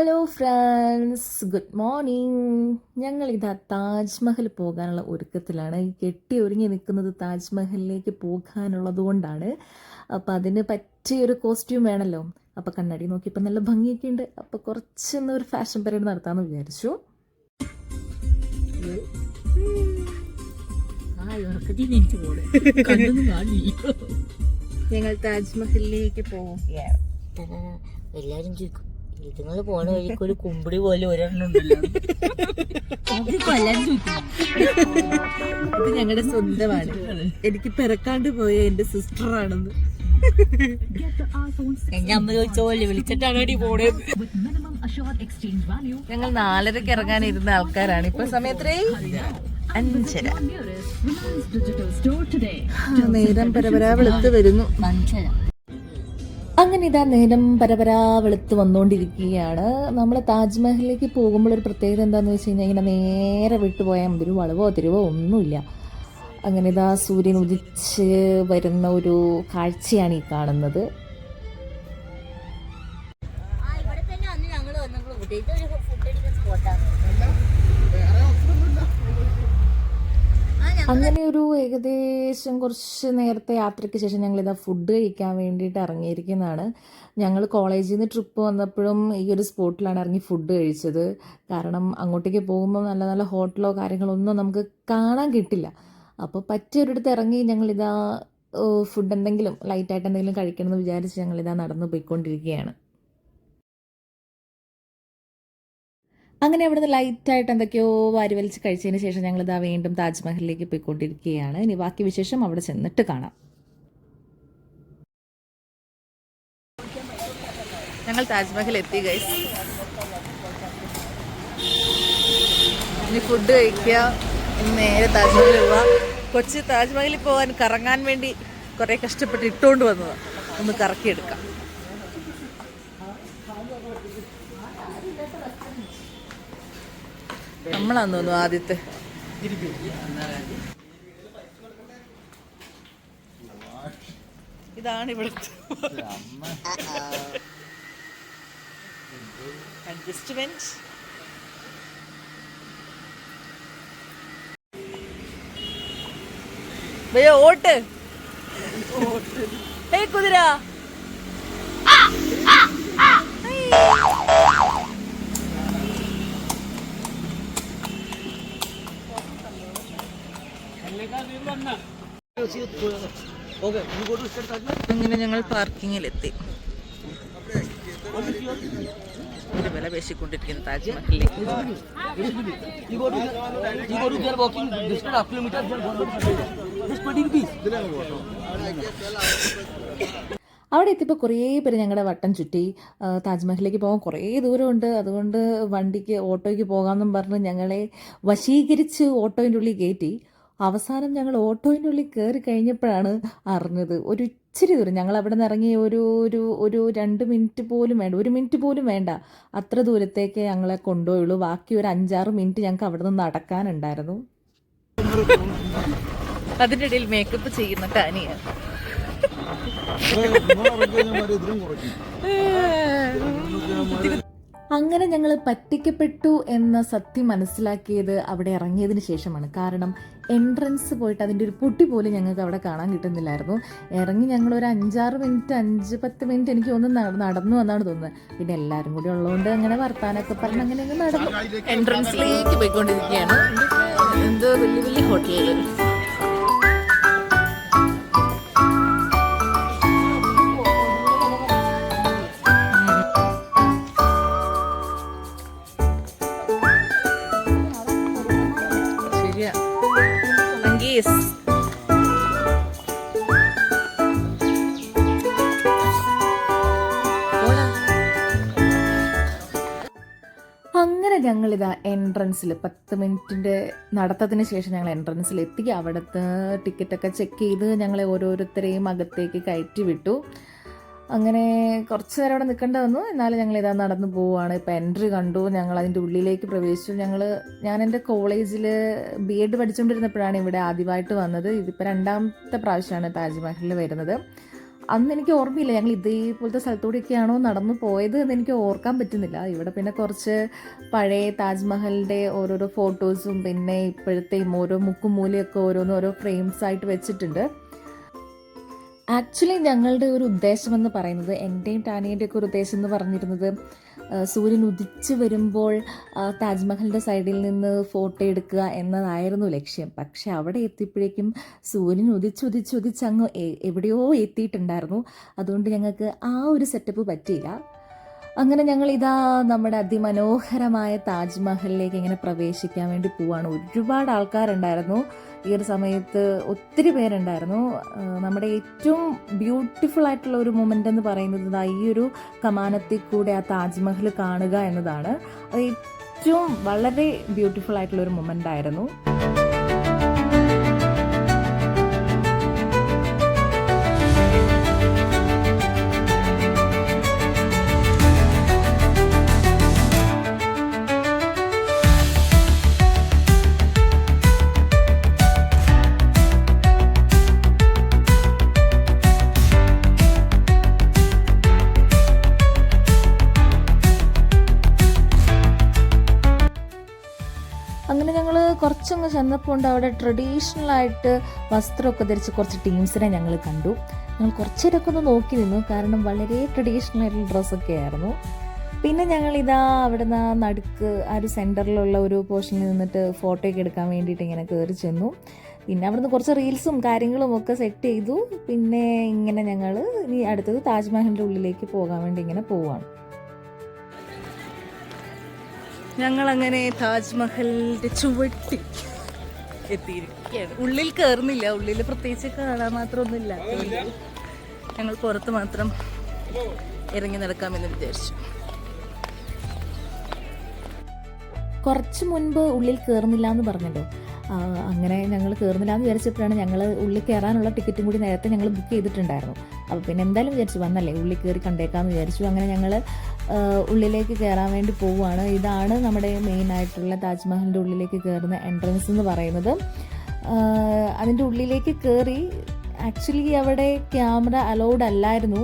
Hello friends good morning ഞങ്ങൾ ഇതാ താജ്മഹൽ പോകാനുള്ള ഒരുക്കത്തിലാണ്. കെട്ടി ഒരുങ്ങി നിൽക്കുന്നത് താജ്മഹലിലേക്ക് പോകാനുള്ളത് കൊണ്ടാണ്. അപ്പോൾ അതിന് പറ്റിയൊരു കോസ്റ്റ്യൂം വേണമല്ലോ അപ്പോൾ കണ്ണാടി നോക്കിയപ്പോൾ നല്ല ഭംഗിയൊക്കെ ഉണ്ട്. അപ്പോൾ കുറച്ചൊന്ന് ഒരു ഫാഷൻ പരേഡ് നടത്താമെന്ന് വിചാരിച്ചു. ഞങ്ങൾ താജ്മഹലിലേക്ക് പോവുകയാണ്. എല്ലാവരും ചോദിക്കും ഇതുങ്ങൾ പോണ വഴിക്ക് ഒരു കുമ്പിടി പോലെ ഒരെണ്ണം ഉണ്ടല്ലോ. നോക്കിക്കോ, എല്ലാരും ചോദിക്കും. ഇത് ഞങ്ങളുടെ സ്വന്തമാണ്. എനിക്ക് പിറക്കാണ്ട് പോയ എന്റെ സിസ്റ്ററാണെന്ന്. എന്റെ അമ്മ ചോദിച്ച പോലെ വിളിച്ചിട്ടാണ് അടി പോണത് ഞങ്ങൾ നാലരക്ക് ഇറങ്ങാനിരുന്ന ആൾക്കാരാണ്. ഇപ്പൊ സമയത്രേ? അഞ്ചര. നേരം പരപരാ വെളുത്ത് വരുന്നു. മനുഷ്യര അങ്ങനെ ഇതാ നേരം പരപരാ വെളുത്ത് വന്നുകൊണ്ടിരിക്കുകയാണ് നമ്മൾ താജ്മഹലിലേക്ക് പോകുമ്പോൾ ഒരു പ്രത്യേകത എന്താണെന്ന് വെച്ച് കഴിഞ്ഞാൽ ഇങ്ങനെ നേരെ വിട്ടു പോയാൽ ഒരു വളവോ തിരുവോ ഒന്നുമില്ല. അങ്ങനെ ഇതാ സൂര്യൻ ഉദിച്ച് വരുന്ന ഒരു കാഴ്ചയാണ് ഈ കാണുന്നത്. ഇതൊരു അങ്ങനെ ഒരു ഏകദേശം കുറച്ച് നേരത്തെ യാത്രയ്ക്ക് ശേഷം ഞങ്ങൾ ഇതാ ഫുഡ് കഴിക്കാൻ വേണ്ടിയിട്ട് ഇറങ്ങിയിരിക്കുന്നതാണ്. ഞങ്ങൾ കോളേജിൽ നിന്ന് ട്രിപ്പ് വന്നപ്പോഴും ഈ ഒരു സ്പോട്ടിലാണ് ഇറങ്ങി ഫുഡ് കഴിച്ചത്. കാരണം അങ്ങോട്ടേക്ക് പോകുമ്പോൾ നല്ല നല്ല ഹോട്ടലോ കാര്യങ്ങളോ ഒന്നും നമുക്ക് കാണാൻ കിട്ടില്ല. അപ്പോൾ പറ്റിയൊരിടത്ത് ഇറങ്ങി ഞങ്ങളിതാ ഫുഡ് എന്തെങ്കിലും ലൈറ്റായിട്ട് എന്തെങ്കിലും കഴിക്കണമെന്ന് വിചാരിച്ച് ഞങ്ങളിതാ നടന്നു പോയിക്കൊണ്ടിരിക്കുകയാണ്. അങ്ങനെ അവിടുന്ന് ലൈറ്റായിട്ട് എന്തൊക്കെയോ വാരി വലിച്ച് കഴിച്ചതിന് ശേഷം ഞങ്ങൾ ഇതാ വീണ്ടും താജ്മഹലിലേക്ക് പോയിക്കൊണ്ടിരിക്കുകയാണ്. ഇനി ബാക്കി വിശേഷം അവിടെ ചെന്നിട്ട് കാണാം. ഞങ്ങൾ താജ്മഹൽ എത്തി ഗൈസ് ഇനി ഫുഡ് കഴിക്കുക. നേരെ താജ്മഹൽ പോവാ. കൊച്ചി താജ്മഹലിൽ പോകാൻ കറങ്ങാൻ വേണ്ടി കുറേ കഷ്ടപ്പെട്ട് ഇട്ടുകൊണ്ട് വന്നതാണ് ഒന്ന് കറക്കിയെടുക്കാം. നമ്മളാന്ന് തോന്നുന്നു ആദ്യത്തെ. ഇതാണ് ഇവിടുത്തെ. അഡ്ജസ്റ്റ്മെന്റ് ഓട്ട്. ഏയ് കുതിര. അങ്ങനെ ഞങ്ങൾ പാർക്കിങ്ങിലെത്തി. വില പേശിക്കൊണ്ടിരിക്കുന്ന. അവിടെ എത്തിയപ്പോൾ കുറേ പേര് ഞങ്ങളുടെ വട്ടം ചുറ്റി. താജ്മഹലിലേക്ക് പോകാൻ കുറേ ദൂരമുണ്ട്. അതുകൊണ്ട് വണ്ടിക്ക് ഓട്ടോയ്ക്ക് പോകാമെന്നും പറഞ്ഞ് ഞങ്ങളെ വശീകരിച്ച് ഓട്ടോയിന്റെ ഉള്ളിൽ കയറ്റി. അവസാനം ഞങ്ങൾ ഓട്ടോയിന്റെ ഉള്ളിൽ കയറി കഴിഞ്ഞപ്പോഴാണ് അറിഞ്ഞത്. ഒരു ഇച്ചിരി ദൂരം. ഞങ്ങൾ അവിടെ നിന്ന് ഇറങ്ങി ഒരു ഒരു ഒരു രണ്ട് മിനിറ്റ് പോലും വേണ്ട. ഒരു മിനിറ്റ് പോലും വേണ്ട. അത്ര ദൂരത്തേക്ക് ഞങ്ങളെ കൊണ്ടുപോയുള്ളൂ. ബാക്കി ഒരു അഞ്ചാറ് മിനിറ്റ് ഞങ്ങൾക്ക് അവിടെ നിന്ന് നടക്കാനുണ്ടായിരുന്നു. അതിന്റെ ഇടയിൽ മേക്കപ്പ് ചെയ്യുന്ന ടാനിയാണ് അങ്ങനെ ഞങ്ങൾ പറ്റിക്കപ്പെട്ടു എന്ന സത്യം മനസ്സിലാക്കിയത് അവിടെ ഇറങ്ങിയതിന് ശേഷമാണ്. കാരണം എൻട്രൻസ് പോയിട്ട് അതിന്റെ ഒരു പൊട്ടി പോലും ഞങ്ങൾക്ക് അവിടെ കാണാൻ കിട്ടുന്നില്ലായിരുന്നു. ഇറങ്ങി ഞങ്ങൾ ഒരു അഞ്ചാറ് മിനിറ്റ് അഞ്ച് പത്ത് മിനിറ്റ് എനിക്ക് ഒന്ന് നടന്നു എന്നാണ് തോന്നുന്നത്. പിന്നെ എല്ലാവരും കൂടി ഉള്ളതുകൊണ്ട് അങ്ങനെ വർത്താനൊക്കെ പറഞ്ഞ് അങ്ങനെ നടന്നു. എൻട്രൻസിലേക്ക് പോയിക്കൊണ്ടിരിക്കുകയാണ്. എന്തോ വലിയ വലിയ ഹോട്ടലുകൾ മങ്കീസ് അങ്ങനെ ഞങ്ങളിതാ എൻട്രൻസിൽ പത്ത് മിനിറ്റിന്റെ നടത്തതിന് ശേഷം ഞങ്ങൾ എൻട്രൻസിൽ എത്തി അവിടുത്തെ ടിക്കറ്റൊക്കെ ചെക്ക് ചെയ്ത് ഞങ്ങളെ ഓരോരുത്തരെയും അകത്തേക്ക് കയറ്റി വിട്ടു. അങ്ങനെ കുറച്ച് നേരം അവിടെ നിൽക്കേണ്ട വന്നു. എന്നാലും ഞങ്ങൾ ഇതാ നടന്നു പോവുകയാണ്. ഇപ്പം എൻട്രി കണ്ടു. ഞങ്ങൾ അതിന്റെ ഉള്ളിലേക്ക് പ്രവേശിച്ചു. ഞങ്ങൾ ഞാൻ എന്റെ കോളേജിൽ ബി എഡ് പഠിച്ചുകൊണ്ടിരുന്നപ്പോഴാണ് ഇവിടെ ആദ്യമായിട്ട് വന്നത്. ഇതിപ്പോൾ രണ്ടാമത്തെ പ്രാവശ്യമാണ് താജ്മഹലിൽ വരുന്നത്. അന്ന് എനിക്ക് ഓർമ്മയില്ല ഞങ്ങൾ ഇതേപോലത്തെ സ്ഥലത്തൂടെയൊക്കെയാണോ നടന്നു പോയത് എന്ന് എനിക്ക് ഓർക്കാൻ പറ്റുന്നില്ല. ഇവിടെ പിന്നെ കുറച്ച് പഴയ താജ്മഹലിന്റെ ഓരോരോ ഫോട്ടോസും പിന്നെ ഇപ്പോഴത്തെയും ഓരോ മുക്കും മൂലയൊക്കെ ഓരോന്ന് ഓരോ ഫ്രെയിംസ് ആയിട്ട് വെച്ചിട്ടുണ്ട്. ആക്ച്വലി ഞങ്ങളുടെ ഒരു ഉദ്ദേശം എന്ന് പറയുന്നത് എന്റെയും ടാനിയുടെ ഒക്കെ ഒരു ഉദ്ദേശം എന്ന് പറഞ്ഞിരുന്നത് സൂര്യൻ ഉദിച്ചു വരുമ്പോൾ താജ്മഹലിന്റെ സൈഡിൽ നിന്ന് ഫോട്ടോ എടുക്കുക എന്നതായിരുന്നു ലക്ഷ്യം. പക്ഷെ അവിടെ എത്തിയപ്പോഴേക്കും സൂര്യൻ ഉദിച്ച് ഉദിച്ച് അങ്ങ് എവിടെയോ എത്തിയിട്ടുണ്ടായിരുന്നു. അതുകൊണ്ട് ഞങ്ങൾക്ക് ആ ഒരു സെറ്റപ്പ് പറ്റിയില്ല. അങ്ങനെ ഞങ്ങൾ ഇതാ നമ്മുടെ അതിമനോഹരമായ താജ്മഹലിലേക്ക് ഇങ്ങനെ പ്രവേശിക്കാൻ വേണ്ടി പോവാണ്. ഒരുപാട് ആൾക്കാരുണ്ടായിരുന്നു. ഈ ഒരു സമയത്ത് ഒത്തിരി പേരുണ്ടായിരുന്നു. നമ്മുടെ ഏറ്റവും ബ്യൂട്ടിഫുൾ ആയിട്ടുള്ള ഒരു മൊമെന്റ് എന്ന് പറയുന്നത് ഈ ഒരു കമാനത്തിൽ കൂടെ ആ താജ്മഹൽ കാണുക എന്നതാണ്. അത് ഏറ്റവും വളരെ ബ്യൂട്ടിഫുൾ ആയിട്ടുള്ള ഒരു മൊമെന്റ് ആയിരുന്നു. കുറച്ചങ്ങ് ചെന്നപ്പോൾ അവിടെ ട്രഡീഷണൽ ആയിട്ട് വസ്ത്രമൊക്കെ ധരിച്ച് കുറച്ച് ടീംസിനെ ഞങ്ങൾ കണ്ടു. ഞങ്ങൾ കുറച്ചേരൊക്കെ ഒന്ന് നോക്കി നിന്നു. കാരണം വളരെ ട്രഡീഷണൽ ആയിട്ടുള്ള ഡ്രസ്സൊക്കെ ആയിരുന്നു. പിന്നെ ഞങ്ങൾ ഇതാ അവിടെ നിന്ന് നടുക്ക് ആ ഒരു സെന്ററിലുള്ള ഒരു പോർഷനിൽ നിന്നിട്ട് ഫോട്ടോ ഒക്കെ എടുക്കാൻ വേണ്ടിയിട്ട് ഇങ്ങനെ കയറി ചെന്നു. പിന്നെ അവിടുന്ന് കുറച്ച് റീൽസും കാര്യങ്ങളും ഒക്കെ സെറ്റ് ചെയ്തു. പിന്നെ ഇങ്ങനെ ഞങ്ങൾ ഇനി അടുത്തത് താജ്മഹലിന്റെ ഉള്ളിലേക്ക് പോകാൻ വേണ്ടി ഇങ്ങനെ പോവാണ്. ഞങ്ങളങ്ങനെ താജ്മഹലിന്റെ ചുവട്ടി എത്തിയിരിക്കുകയാണ്. ഉള്ളിൽ കയറുന്നില്ല ഉള്ളിൽ പ്രത്യേകിച്ച് കാണാൻ മാത്രം ഒന്നുമില്ല ഞങ്ങൾ പുറത്ത് മാത്രം ഇറങ്ങി നടക്കാമെന്ന് വിചാരിച്ചു. കുറച്ച് മുൻപ് ഉള്ളിൽ കയറുന്നില്ല എന്ന് പറഞ്ഞല്ലോ. അങ്ങനെ ഞങ്ങൾ കയറുന്നില്ല എന്ന് വിചാരിച്ചപ്പോഴാണ് ഞങ്ങൾ ഉള്ളിൽ കയറാനുള്ള ടിക്കറ്റും കൂടി നേരത്തെ ഞങ്ങൾ ബുക്ക് ചെയ്തിട്ടുണ്ടായിരുന്നു. അപ്പോൾ പിന്നെ എന്തായാലും വിചാരിച്ചു വന്നല്ലേ ഉള്ളിൽ കയറി കണ്ടേക്കാമെന്ന് വിചാരിച്ചു. അങ്ങനെ ഞങ്ങൾ ഉള്ളിലേക്ക് കയറാൻ വേണ്ടി പോവുകയാണ്. ഇതാണ് നമ്മുടെ മെയിൻ ആയിട്ടുള്ള താജ്മഹലിന്റെ ഉള്ളിലേക്ക് കയറുന്ന എൻട്രൻസ് എന്ന് പറയുന്നത്. അതിന്റെ ഉള്ളിലേക്ക് കയറി ആക്ച്വലി അവിടെ ക്യാമറ അലൗഡ് അല്ലായിരുന്നു.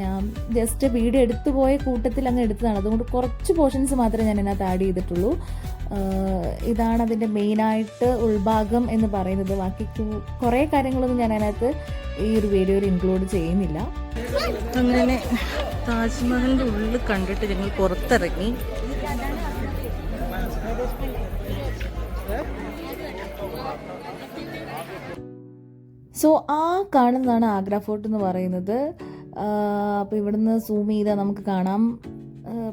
ഞാൻ ജസ്റ്റ് വീഡിയോ എടുത്തു പോയ കൂട്ടത്തിൽ അങ്ങ് എടുത്തതാണ്. അതുകൊണ്ട് കുറച്ച് പോർഷൻസ് മാത്രമേ ഞാൻ ഇതിനകത്ത് ആഡ് ചെയ്തിട്ടുള്ളൂ. ഇതാണ് അതിന്റെ മെയിനായിട്ട് ഉൾഭാഗം എന്ന് പറയുന്നത്. ബാക്കി കുറേ കാര്യങ്ങളൊന്നും ഞാൻ അതിനകത്ത് ഈ ഒരു വീഡിയോയിൽ ഇൻക്ലൂഡ് ചെയ്യുന്നില്ല. അങ്ങനെ താജ്മഹലിന്റെ ഉള്ളിൽ കണ്ടിട്ട് ഞങ്ങൾ പുറത്തിറങ്ങി. സോ ആ കാണുന്നതാണ് ആഗ്ര ഫോർട്ട് എന്ന് പറയുന്നത്. അപ്പോൾ ഇവിടുന്ന് സൂം ചെയ്താൽ നമുക്ക് കാണാം.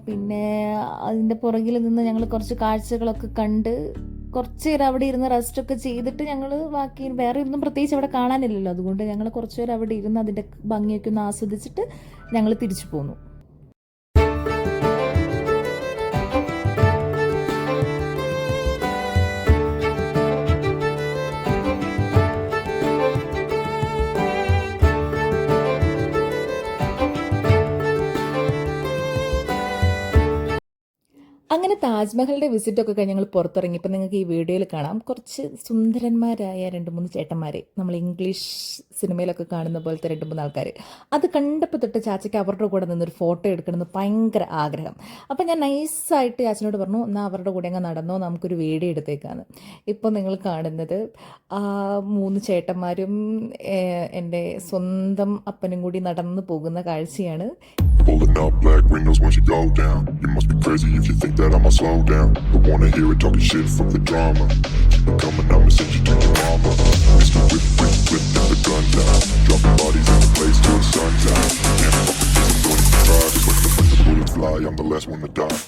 പിന്നെ അതിന്റെ പുറകിൽ നിന്ന് ഞങ്ങൾ കുറച്ച് കാഴ്ചകളൊക്കെ കണ്ട് കുറച്ച് നേരം അവിടെ ഇരുന്ന് റെസ്റ്റൊക്കെ ചെയ്തിട്ട് ഞങ്ങൾ ബാക്കി വേറെ ഒന്നും പ്രത്യേകിച്ച് അവിടെ കാണാനില്ലല്ലോ. അതുകൊണ്ട് ഞങ്ങൾ കുറച്ച് നേരം അവിടെ ഇരുന്ന് അതിന്റെ ഭംഗിയൊക്കെ ഒന്ന് ആസ്വദിച്ചിട്ട് ഞങ്ങൾ തിരിച്ചു പോന്നു. അങ്ങനെ താജ്മഹലിന്റെ വിസിറ്റൊക്കെ കഴിഞ്ഞ് ഞങ്ങൾ പുറത്തിറങ്ങി. ഇപ്പം നിങ്ങൾക്ക് ഈ വീഡിയോയിൽ കാണാം. കുറച്ച് സുന്ദരന്മാരായ രണ്ട് മൂന്ന് ചേട്ടന്മാരെ. നമ്മൾ ഇംഗ്ലീഷ് സിനിമയിലൊക്കെ കാണുന്ന പോലത്തെ രണ്ട് മൂന്ന് ആൾക്കാർ അത് കണ്ടപ്പോൾ തൊട്ട് ചാച്ചയ്ക്ക് അവരുടെ കൂടെ നിന്നൊരു ഫോട്ടോ എടുക്കണമെന്ന് ഭയങ്കര ആഗ്രഹം. അപ്പം ഞാൻ നൈസായിട്ട് ചാച്ചനോട് പറഞ്ഞു എന്നാൽ അവരുടെ കൂടെ അങ്ങ് നടന്നോ നമുക്കൊരു വീഡിയോ എടുത്തേക്കാന്ന്. ഇപ്പോൾ നിങ്ങൾ കാണുന്നത് ആ മൂന്ന് ചേട്ടന്മാരും എന്റെ സ്വന്തം അപ്പനും കൂടി നടന്നു പോകുന്ന കാഴ്ചയാണ്. That I'ma slow down. Don't wanna hear it talking shit from the drama. Keep it coming, I'ma send you to your mama. Mr. Whip, whip, whip, at the gun time. Dropping bodies in the place till the sun's out. Can't fuck with this, I'm going to try. Just the, when the bullets fly, I'm the last one to die.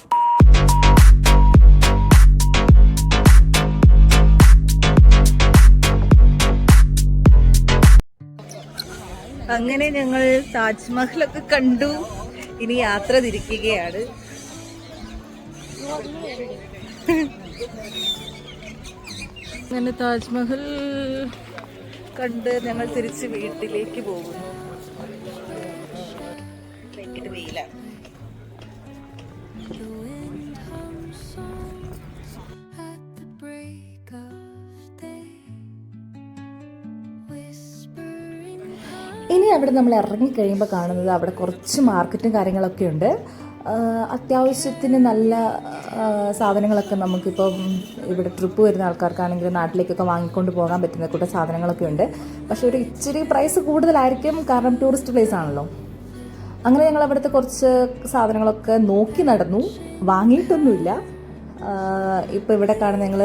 അങ്ങനെ ഞങ്ങൾ താജ്മഹലൊക്കെ കണ്ടു ഇനി യാത്ര തിരിക്കുകയാണ് അങ്ങനെ താജ്മഹൽ കണ്ട് ഞങ്ങൾ തിരിച്ച് വീട്ടിലേക്ക് പോകുന്നു. ഇനി അവിടെ നമ്മൾ ഇറങ്ങി കഴിയുമ്പോൾ കാണുന്നത് അവിടെ കുറച്ച് മാർക്കറ്റും കാര്യങ്ങളൊക്കെ ഉണ്ട്. അത്യാവശ്യത്തിന് നല്ല സാധനങ്ങളൊക്കെ നമുക്കിപ്പോൾ ഇവിടെ ട്രിപ്പ് വരുന്ന ആൾക്കാർക്കാണെങ്കിൽ നാട്ടിലേക്കൊക്കെ വാങ്ങിക്കൊണ്ട് പോകാൻ പറ്റുന്ന കൂട്ട സാധനങ്ങളൊക്കെ ഉണ്ട്. പക്ഷേ ഒരു ഇച്ചിരി പ്രൈസ് കൂടുതലായിരിക്കും കാരണം ടൂറിസ്റ്റ് പ്ലേസ് ആണല്ലോ. അങ്ങനെ ഞങ്ങൾ അവിടുത്തെ കുറച്ച് സാധനങ്ങളൊക്കെ നോക്കി നടന്നു. വാങ്ങിയിട്ടൊന്നുമില്ല. ഇപ്പോൾ ഇവിടെ കാണുന്ന ഞങ്ങൾ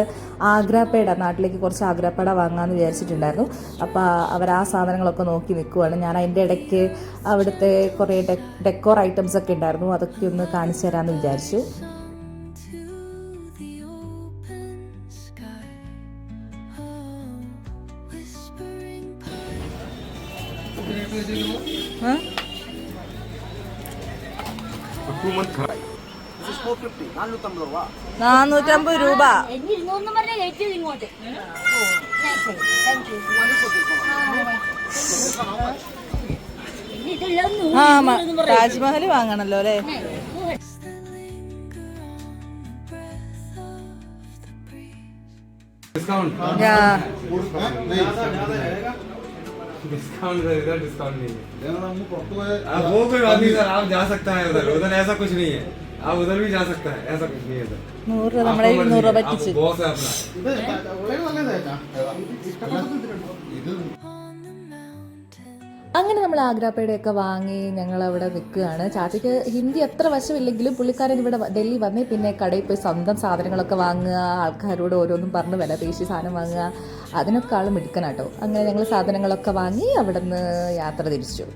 ആഗ്രാപ്പേട നാട്ടിലേക്ക് കുറച്ച് ആഗ്രാപ്പേട വാങ്ങാമെന്ന് വിചാരിച്ചിട്ടുണ്ടായിരുന്നു. അപ്പോൾ അവർ ആ സാധനങ്ങളൊക്കെ നോക്കി നിൽക്കുവാണ് ഞാൻ അതിന്റെ ഇടയ്ക്ക് അവിടുത്തെ കുറേ ഡെക്കോർ ഐറ്റംസ് ഒക്കെ ഉണ്ടായിരുന്നു. അതൊക്കെ ഒന്ന് കാണിച്ചു തരാമെന്ന് വിചാരിച്ചു. പിന്നെ ഇതെല്ലാം ആ നൂറ് ഇരുന്നൂറ് താജ്മഹൽ വാങ്ങണല്ലോ അല്ലേ डिस्काउंट इधर डिस्काउंट नहीं है आप वो कोई बात नहीं सर आप जा सकते हैं उधर उधर ऐसा कुछ नहीं है നമ്മളെ ഇരുന്നൂറ് രൂപ അങ്ങനെ നമ്മൾ ആഗ്രാപ്പേടയൊക്കെ വാങ്ങി ഞങ്ങൾ അവിടെ നിൽക്കുകയാണ്. ചാച്ചയ്ക്ക് ഹിന്ദി എത്ര വശമില്ലെങ്കിലും പുള്ളിക്കാരൻ ഇവിടെ ഡൽഹി വന്നേ പിന്നെ കടയിൽ പോയി സ്വന്തം സാധനങ്ങളൊക്കെ വാങ്ങുക ആൾക്കാരോട് ഓരോന്നും പറഞ്ഞ് വില പേശി സാധനം വാങ്ങുക. അതിനൊക്കെ ആളും എടുക്കണം കേട്ടോ അങ്ങനെ ഞങ്ങൾ സാധനങ്ങളൊക്കെ വാങ്ങി അവിടെ നിന്ന് യാത്ര തിരിച്ചു.